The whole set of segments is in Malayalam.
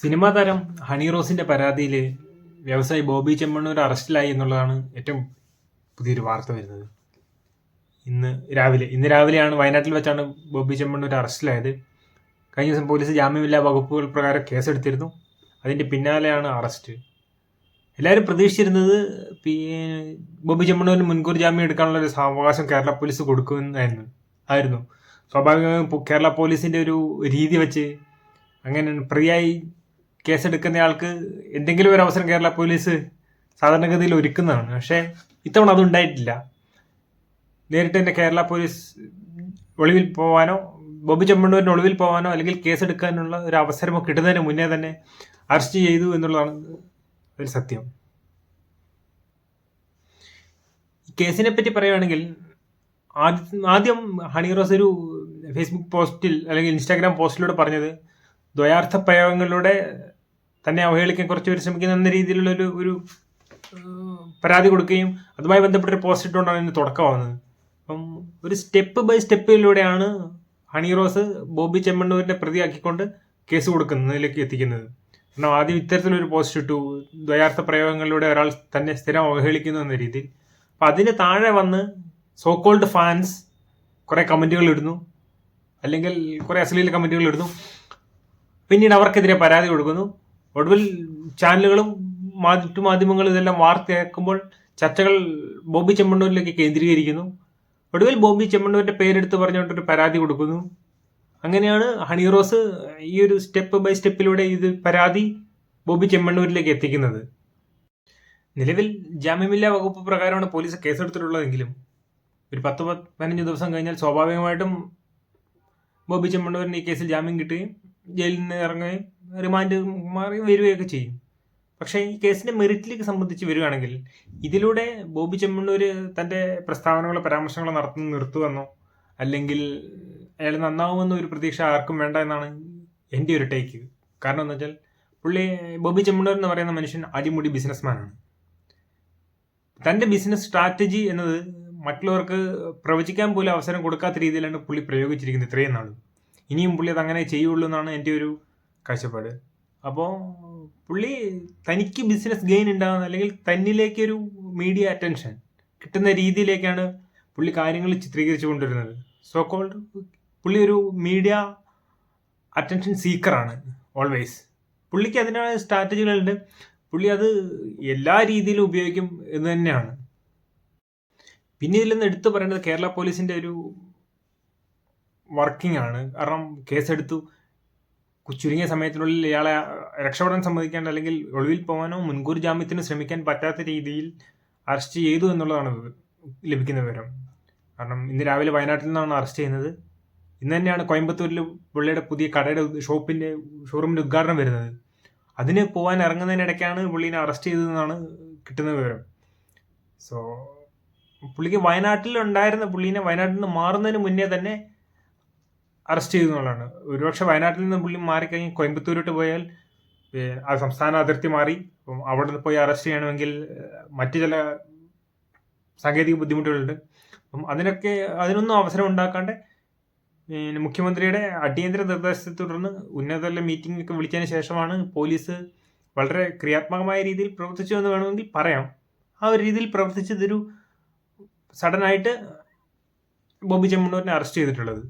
സിനിമാ താരം ഹണി റോസിന്റെ പരാതിയിൽ വ്യവസായി ബോബി ചെമ്മണ്ണൂർ അറസ്റ്റിലായി എന്നുള്ളതാണ് ഏറ്റവും പുതിയൊരു വാർത്ത വരുന്നത്. ഇന്ന് രാവിലെ ഇന്ന് രാവിലെയാണ് വയനാട്ടിൽ വെച്ചാണ് ബോബി ചെമ്മണ്ണൂർ അറസ്റ്റിലായത്. കഴിഞ്ഞ ദിവസം പോലീസ് ജാമ്യമില്ലാ വകുപ്പുകൾ പ്രകാരം കേസെടുത്തിരുന്നു. അതിന്റെ പിന്നാലെയാണ് അറസ്റ്റ്. എല്ലാവരും പ്രതീക്ഷിച്ചിരുന്നത് ബോബി ചെമ്മണ്ണൂരിന് മുൻകൂർ ജാമ്യം എടുക്കാനുള്ള ഒരു അവകാശം കേരള പോലീസ് കൊടുക്കുമെന്നായിരുന്നു ആയിരുന്നു. സ്വാഭാവികമായും കേരള പോലീസിന്റെ ഒരു രീതി വെച്ച് അങ്ങനെ പ്രതിയായി കേസെടുക്കുന്നയാൾക്ക് എന്തെങ്കിലും ഒരു അവസരം കേരള പോലീസ് സാധാരണഗതിയിൽ ഒരുക്കുന്നതാണ്. പക്ഷേ ഇത്തവണ അതുണ്ടായിട്ടില്ല നേരിട്ട് തന്നെ കേരള പോലീസ് ഒളിവിൽ പോവാനോ ബോബി ചെമ്മണ്ണൂരിന്റെ ഒളിവിൽ പോവാനോ അല്ലെങ്കിൽ കേസെടുക്കാനുള്ള ഒരു അവസരമോ കിട്ടുന്നതിന് മുന്നേ തന്നെ അറസ്റ്റ് ചെയ്തു എന്നുള്ളതാണ് ഒരു സത്യം. കേസിനെ പറ്റി പറയുകയാണെങ്കിൽ ആദ്യം ആദ്യം ഹണി റോസ് ഒരു ഫേസ്ബുക്ക് പോസ്റ്റിൽ അല്ലെങ്കിൽ ഇൻസ്റ്റാഗ്രാം പോസ്റ്റിലൂടെ പറഞ്ഞത് ദ്വയാർത്ഥ പ്രയോഗങ്ങളിലൂടെ തന്നെ അവഹേളിക്കാൻ കുറച്ച് പരിശ്രമിക്കുന്ന എന്ന രീതിയിലുള്ള ഒരു ഒരു പരാതി കൊടുക്കുകയും അതുമായി ബന്ധപ്പെട്ടൊരു പോസ്റ്റ് ഇട്ടുകൊണ്ടാണ് ഇതിന് തുടക്കമാവുന്നത്. അപ്പം ഒരു സ്റ്റെപ്പ് ബൈ സ്റ്റെപ്പിലൂടെയാണ് ഹണി റോസ് ബോബി ചെമ്മണ്ണൂരിനെ പ്രതിയാക്കിക്കൊണ്ട് കേസ് കൊടുക്കുന്നതിലേക്ക് എത്തിക്കുന്നത്. കാരണം ആദ്യം ഇത്തരത്തിലൊരു പോസ്റ്റ് ഇട്ടു. ദ്വയാർത്ഥ പ്രയോഗങ്ങളിലൂടെ ഒരാൾ തന്നെ സ്ഥിരം അവഹേളിക്കുന്നു എന്ന രീതിയിൽ. അപ്പം അതിന് താഴെ വന്ന് സോ കോൾഡ് ഫാൻസ് കുറേ കമന്റുകൾ ഇടുന്നു. അല്ലെങ്കിൽ കുറേ അശ്ലീല കമന്റുകൾ ഇടുന്നു. പിന്നീട് അവർക്കെതിരെ പരാതി കൊടുക്കുന്നു. ഒടുവിൽ ചാനലുകളും മറ്റു മാധ്യമങ്ങളും ഇതെല്ലാം വാർത്തയാക്കുമ്പോൾ ചർച്ചകൾ ബോബി ചെമ്മണ്ണൂരിലേക്ക് കേന്ദ്രീകരിക്കുന്നു. ഒടുവിൽ ബോബി ചെമ്മണ്ണൂരിന്റെ പേരെടുത്ത് പറഞ്ഞുകൊണ്ടൊരു പരാതി കൊടുക്കുന്നു. അങ്ങനെയാണ് ഹണി റോസ് ഈ ഒരു സ്റ്റെപ്പ് ബൈ സ്റ്റെപ്പിലൂടെ ഇത് പരാതി ബോബി ചെമ്മണ്ണൂരിലേക്ക് എത്തിക്കുന്നത്. നിലവിൽ ജാമ്യമില്ലാ വകുപ്പ് പ്രകാരമാണ് പോലീസ് കേസെടുത്തിട്ടുള്ളതെങ്കിലും ഒരു പത്ത് പതിനഞ്ച് ദിവസം കഴിഞ്ഞാൽ സ്വാഭാവികമായിട്ടും ബോബി ചെമ്മണ്ണൂരിന് ഈ കേസിൽ ജാമ്യം കിട്ടുകയും ജയിലിൽ നിന്ന് ഇറങ്ങുകയും റിമാൻഡ് മാറി വരികയൊക്കെ ചെയ്യും. പക്ഷേ ഈ കേസിന്റെ മെറിറ്റിലേക്ക് സംബന്ധിച്ച് വരികയാണെങ്കിൽ ഇതിലൂടെ ബോബി ചെമ്മണ്ണൂർ തന്റെ പ്രസ്താവനകളോ പരാമർശങ്ങളോ നടത്തുന്ന നിർത്തുമെന്നോ അല്ലെങ്കിൽ അയാൾ നന്നാവുമെന്നോ ഒരു പ്രതീക്ഷ ആർക്കും വേണ്ട എന്നാണ് എന്റെ ഒരു ടേക്ക്. കാരണം എന്താ വെച്ചാൽ പുള്ളി ബോബി ചെമ്മണ്ണൂർ എന്ന് പറയുന്ന മനുഷ്യൻ അടിമുടി ബിസിനസ്മാനാണ് തന്റെ ബിസിനസ് സ്ട്രാറ്റജി എന്നത് മറ്റുള്ളവർക്ക് പ്രവചിക്കാൻ പോലും അവസരം കൊടുക്കാത്ത രീതിയിലാണ് പുള്ളി പ്രയോഗിച്ചിരിക്കുന്നത് ഇത്രയും നാളും. ഇനിയും പുള്ളി അത് അങ്ങനെ ചെയ്യുള്ളൂ എന്നാണ് എന്റെ ഒരു കാഴ്ചപ്പാട്. അപ്പോൾ പുള്ളി തനിക്ക് ബിസിനസ് ഗെയിൻ ഉണ്ടാകുന്ന അല്ലെങ്കിൽ തന്നിലേക്കൊരു മീഡിയ അറ്റൻഷൻ കിട്ടുന്ന രീതിയിലേക്കാണ് പുള്ളി കാര്യങ്ങൾ ചിത്രീകരിച്ചു കൊണ്ടുവരുന്നത്. സോ കോൾഡ് പുള്ളി ഒരു മീഡിയ അറ്റൻഷൻ സീക്കറാണ് ഓൾവേസ് പുള്ളിക്ക് അതിനുള്ള സ്ട്രാറ്റജികളുണ്ട് പുള്ളി അത് എല്ലാ രീതിയിലും ഉപയോഗിക്കും എന്ന് തന്നെയാണ്. പിന്നെ ഇതിൽ നിന്ന് എടുത്തു പറയേണ്ടത് കേരള പോലീസിന്റെ ഒരു വർക്കിംഗ് ആണ്. കാരണം കേസെടുത്തു. ചുരുങ്ങിയ സമയത്തിനുള്ളിൽ ഇയാളെ രക്ഷപ്പെടാൻ സമ്മതിക്കാണ്ട് അല്ലെങ്കിൽ ഒളിവിൽ പോകാനോ മുൻകൂർ ജാമ്യത്തിന് ശ്രമിക്കാൻ പറ്റാത്ത രീതിയിൽ അറസ്റ്റ് ചെയ്തു എന്നുള്ളതാണ് ലഭിക്കുന്ന വിവരം. കാരണം ഇന്ന് രാവിലെ വയനാട്ടിൽ നിന്നാണ് അറസ്റ്റ് ചെയ്യുന്നത്. ഇന്ന് തന്നെയാണ് കോയമ്പത്തൂരിൽ പുള്ളിയുടെ പുതിയ കടയുടെ ഷോപ്പിന്റെ ഷോറൂമിന്റെ ഉദ്ഘാടനം വരുന്നത്. അതിന് പോകാൻ ഇറങ്ങുന്നതിനിടയ്ക്കാണ് പുള്ളീനെ അറസ്റ്റ് ചെയ്തതെന്നാണ് കിട്ടുന്ന വിവരം. സോ പുള്ളിക്ക് വയനാട്ടിലുണ്ടായിരുന്ന പുള്ളീനെ വയനാട്ടിൽ നിന്ന് മാറുന്നതിന് മുന്നേ തന്നെ അറസ്റ്റ് ചെയ്തു എന്നുള്ളതാണ് ഒരുപക്ഷെ വയനാട്ടിൽ നിന്ന് പുള്ളി മാറിക്കഴിഞ്ഞ് കോയമ്പത്തൂരോട്ട് പോയാൽ ആ സംസ്ഥാന അതിർത്തി മാറി. അപ്പം അവിടെ നിന്ന് പോയി അറസ്റ്റ് ചെയ്യണമെങ്കിൽ മറ്റു ചില സാങ്കേതിക ബുദ്ധിമുട്ടുകളുണ്ട്. അപ്പം അതിനൊക്കെ അതിനൊന്നും അവസരം ഉണ്ടാക്കാണ്ട് മുഖ്യമന്ത്രിയുടെ അടിയന്തര നിർദ്ദേശത്തെ തുടർന്ന് ഉന്നതതല മീറ്റിംഗ് ഒക്കെ വിളിച്ചതിന് ശേഷമാണ് പോലീസ് വളരെ ക്രിയാത്മകമായ രീതിയിൽ പ്രവർത്തിച്ചു എന്ന് വേണമെങ്കിൽ പറയാം. ആ ഒരു രീതിയിൽ പ്രവർത്തിച്ചതൊരു സഡനായിട്ട് ബോബി ചെമ്മണ്ണൂരിനെ അറസ്റ്റ് ചെയ്തിട്ടുള്ളത്.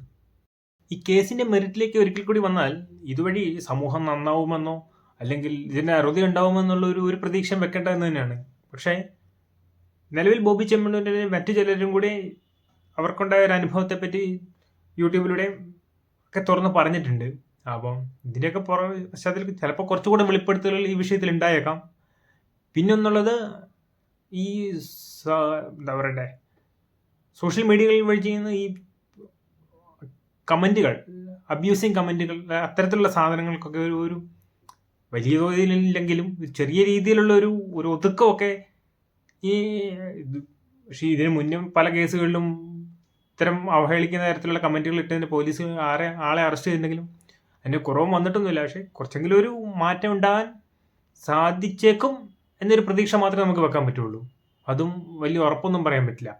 ഈ കേസിന്റെ മെറിറ്റിലേക്ക് ഒരിക്കൽ കൂടി വന്നാൽ ഇതുവഴി സമൂഹം നന്നാവുമെന്നോ അല്ലെങ്കിൽ ഇതിന്റെ അറുതി ഉണ്ടാവുമെന്നുള്ള ഒരു ഒരു പ്രതീക്ഷ വെക്കേണ്ട എന്ന് തന്നെയാണ്. പക്ഷേ നിലവിൽ ബോബി ചെമ്മണ്ണൂരിനെ മറ്റു ചിലരും കൂടി അവർക്കുണ്ടായ ഒരു അനുഭവത്തെ പറ്റി യൂട്യൂബിലൂടെ ഒക്കെ തുറന്ന് പറഞ്ഞിട്ടുണ്ട്. അപ്പം ഇതിന്റെയൊക്കെ പുറ പശ്ചാത്തലത്തിൽ ചിലപ്പോൾ കുറച്ചുകൂടെ വെളിപ്പെടുത്തലുകൾ ഈ വിഷയത്തിൽ ഉണ്ടായേക്കാം. പിന്നെ ഒന്നുള്ളത് ഈ എന്താ പറയണ്ടേ? സോഷ്യൽ മീഡിയകളിൽ വഴി ചെയ്യുന്ന ഈ കമന്റുകൾ അബ്യൂസിങ് കമന്റുകൾ അത്തരത്തിലുള്ള സാധനങ്ങൾക്കൊക്കെ ഒരു ഒരു വലിയ തോതിലില്ലെങ്കിലും ചെറിയ രീതിയിലുള്ള ഒരു ഒരു ഒതുക്കമൊക്കെ ഈ പക്ഷേ ഇതിന് മുന്നേ പല കേസുകളിലും ഇത്തരം അവഹേളിക്കുന്ന തരത്തിലുള്ള കമന്റുകൾ ഇട്ടതിന് പോലീസ് ആരെ ആളെ അറസ്റ്റ് ചെയ്തിട്ടുണ്ടെങ്കിലും അതിന്റെ കുറവ് വന്നിട്ടൊന്നുമില്ല. പക്ഷേ കുറച്ചെങ്കിലും ഒരു മാറ്റം ഉണ്ടാകാൻ സാധിച്ചേക്കും എന്നൊരു പ്രതീക്ഷ മാത്രമേ നമുക്ക് വെക്കാൻ പറ്റുള്ളൂ. അതും വലിയ ഉറപ്പൊന്നും പറയാൻ പറ്റില്ല.